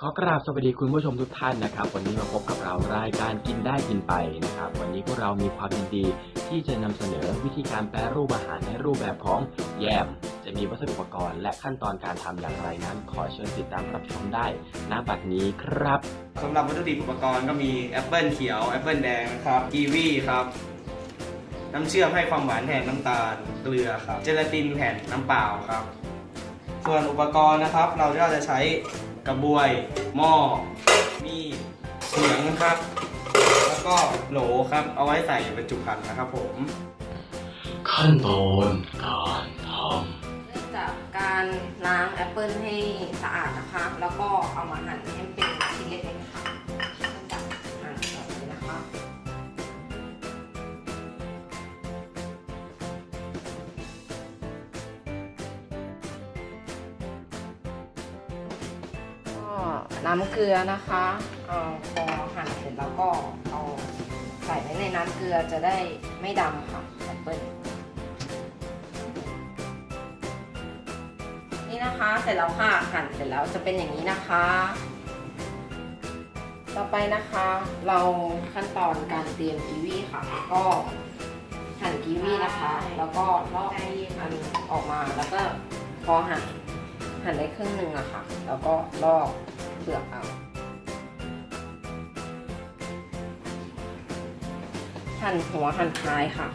ขอกราบสวัสดีคุณผู้ชมทุกท่านนะครับ วันนี้มาพบกับเรารายการกินได้กินไปนะครับ วันนี้พวกเรามีความยินดีที่จะนำเสนอวิธีการแปรรูปอาหารในรูปแบบของแยม จะมีวัสดุอุปกรณ์และขั้นตอนการทำอย่างไรนั้น ขอเชิญติดตามรับชมได้ณบัดนี้ครับสำหรับวัตถุดิบอุปกรณ์ก็มีแอปเปิลเขียวแอปเปิลแดงนะครับกีวีครับน้ำเชื่อมให้ความหวานแทนน้ำตาลเกลือครับเจลาตินแผ่นน้ำเปล่าครับ ส่วนอุปกรณ์นะครับ เราจะใช้ กระบวย หม้อ มีดเสียงนะครับ แล้วก็โหลครับ เอาไว้ใส่บรรจุภัณฑ์นะครับผม ขั้นตอนการทเริ่มจากการล้างแอปเปิลให้สะอาดนะคะ แล้วก็เอามาหั่นให้เป็น น้ำเกลือนะคะเอาพอหั่นเสร็จแล้วก็เอาใส่ไว้ในน้ำเกลือจะได้ไม่ดำค่ะแอปเปิลนี่นะคะเสร็จแล้วค่ะหั่นเสร็จแล้วจะเป็นอย่างนี้นะคะ ต่อไปนะคะ เราขั้นตอนการเตรียมกีวีค่ะ ก็หั่นกีวีนะคะ แล้วก็ลอกมันออกมาแล้วก็พอหั่น หั่นได้ครึ่งหนึ่งอะค่ะ แล้วก็ลอกเปลือกเอาหั่นหัวหั่นท้ายค่ะ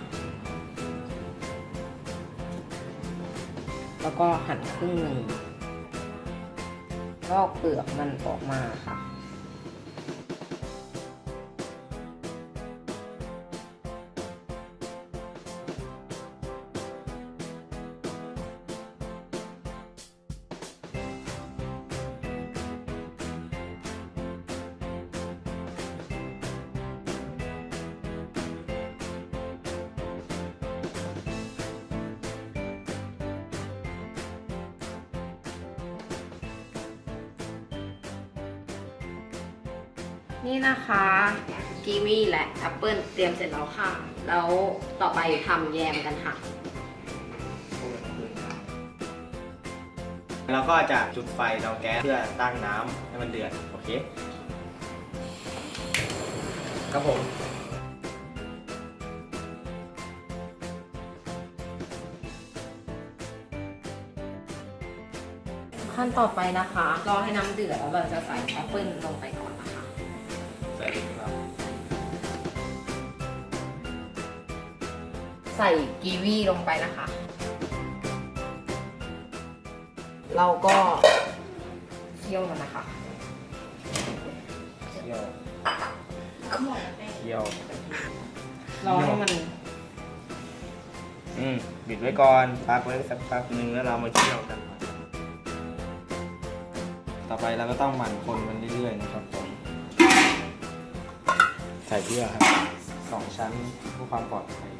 แล้วก็หั่นครึ่งหนึ่งลอกเปลือกมันออกมาค่ะ นี่นะคะกีวีและแอปเปิลเตรียมเสร็จแล้วค่ะ แล้วต่อไปทำแยมกันค่ะ แล้วก็จะจุดไฟเตาแก๊สเพื่อตั้งน้ำให้มันเดือด โอเค ครับผม ขั้นต่อไปนะคะ รอให้น้ำเดือดแล้วเราจะใส่แอปเปิลลงไปก่อน ใส่กีวีลงไปนะคะ เราก็เคี่ยวมันนะคะ เคี่ยวเคี่ยวรอให้มัน อืมบิดไว้ก่อนพักไว้สักพักหนึ่งแล้วเรามาเคี่ยวกัน ต่อไปเราก็ต้องหมั่นคนมันเรื่อยๆนะครับผมใส่เพื่อครับสองชั้นเพื่อความปลอดภัย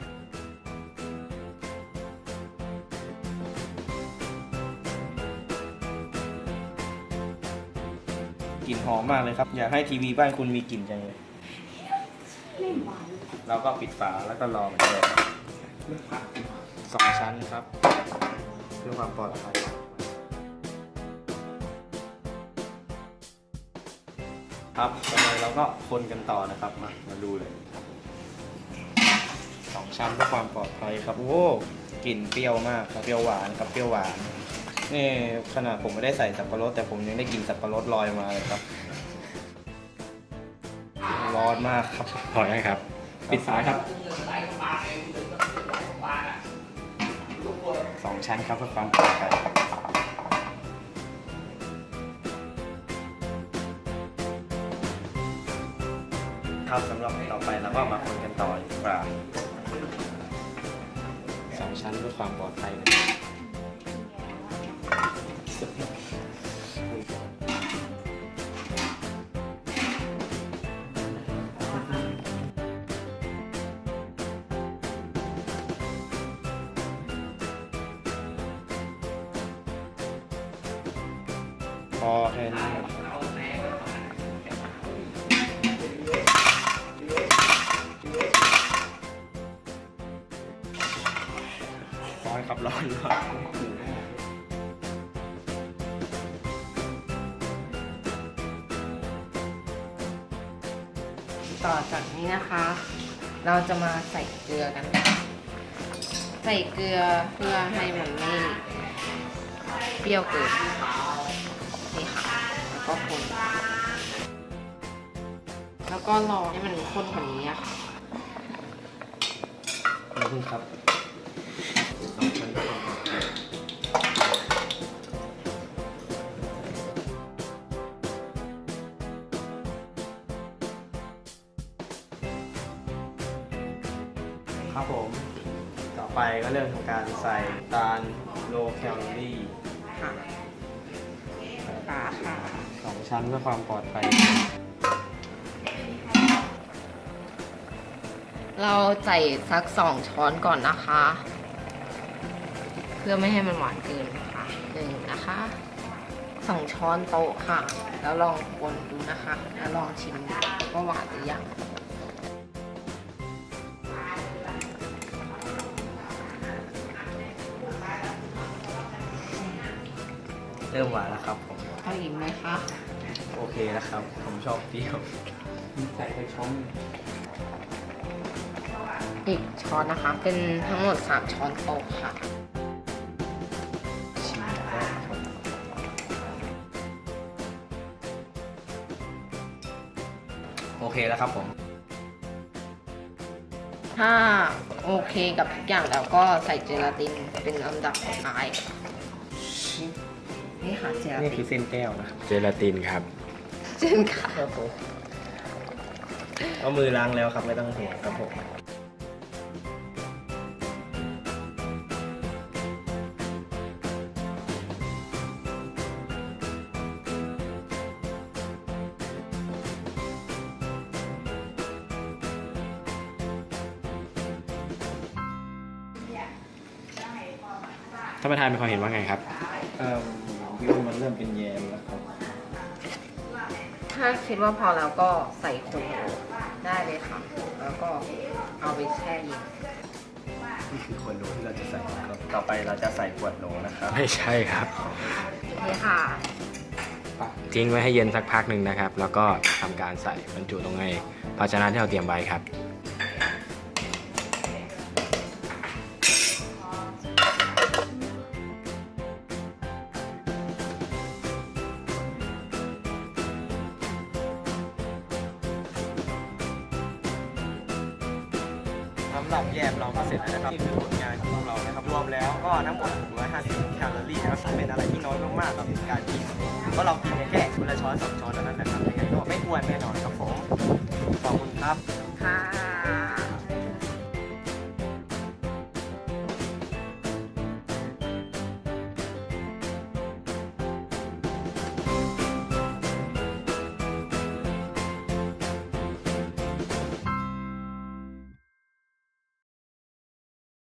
ลิ่นหอมมากเลยครับ อยากให้ทีวีบ้านคุณมีกลิ่นจังเลยเราก็ปิดฝาแล้วก็รอเหมือนเดิมสองชั้นครับเพื่อความปลอดภัยครับต่อไปเราก็คนกันต่อนะครับมามาดูเลยสองชั้นเพื่อความปลอดภัยครับโอ้กลิ่นเปรี้ยวมากครับเปรี้ยวหวานครับเปรี้ยวหวาน นี่ขนาดผมไม่ได้ใส่สับปะรด แต่ผมยังได้กลิ่นสับปะรดลอยมาเลยครับ ร้อนมากครับำพอยังครับ ปิดฝาครับสองชั้นครับเพื่อความปลอดภัยครับสำหรับต่อไปเราก็มาคนกันต่อดีกว่าสองชั้นเพื่อความปลอดภัยนะครับ พอ ต่อจากนี้นะคะ เราจะมาใส่เกลือกันค่ะใส่เกลือเพื่อให้มันไม่เปรี้ยวเกินนี่ค่ะแล้วก็คนแล้วก็รอให้มันข้นกว่านี้ค่ะขอบคุณครับ ครับผม ต่อไปก็เริ่มทำการใส่ตาลโลแคลอรี่ค่ะปลาค่ะสองชั้นเพื่อความปลอดภัย เราใส่สักสองช้อนก่อนนะคะ เพื่อไม่ให้มันหวานเกินนะคะหนึ่งนะคะสองช้อนโต๊ะค่ะ แล้วลองคนดูนะคะ แล้วลองชิมดูว่าหวานหรือยัง เริ่มหวานแล้วครับผมเอาอีกไหมคะ โอเคนะครับ ผมชอบเปรี้ยวใส่ไปช้อนอีกช้อนนะคะ เป็นทั้งหมด 3 ช้อนโต๊ะค่ะ ชิมแล้วครับโอเคแล้วครับผม ถ้าโอเคกับทุกอย่างแล้วก็ใส่เจลาตินเป็นลำดับสุดท้าย นี่ค่ะเจลานี่ติคืนอเส้นแก้วนะครับเจลาตินครับ เช่นค่ะ ครับผมเอามือล้างแล้วครับไม่ต้องห่วงครับผม ท่านประธานมีความเห็นว่าไงครับ เอ่อวิวมันเริ่มเป็นแยมแล้วครับถ้าคิดว่าพอแล้วก็ใส่โคโนได้เลยค่ะ แล้วก็เอาไปแช่เย็นนี่คือขวดโหลที่เราจะใส่ครับ ต่อไปเราจะใส่ขวดโหลนะครับ ไม่ใช่ครับนี่ค่ะ ทิ้งไว้ให้เย็นสักพักหนึ่งนะครับ แล้วก็ทำการใส่บรรจุลงในภาชนะที่เราเตรียมไว้ครับ สำหรับแยมเราก็เสร็จแล้วนะครับนี่คือผลงานของพวกเรานะครับรวมแล้วก็ทั้งหมด150แคลอรี่นะครับเป็นอะไรที่น้อยมากๆกับการกินเพราะเรากินแค่คนละช้อนสองช้อนเท่านั้นนะครับยังไงก็ไม่อ้วนแน่นอนครับผมขอบคุณครับค่ะ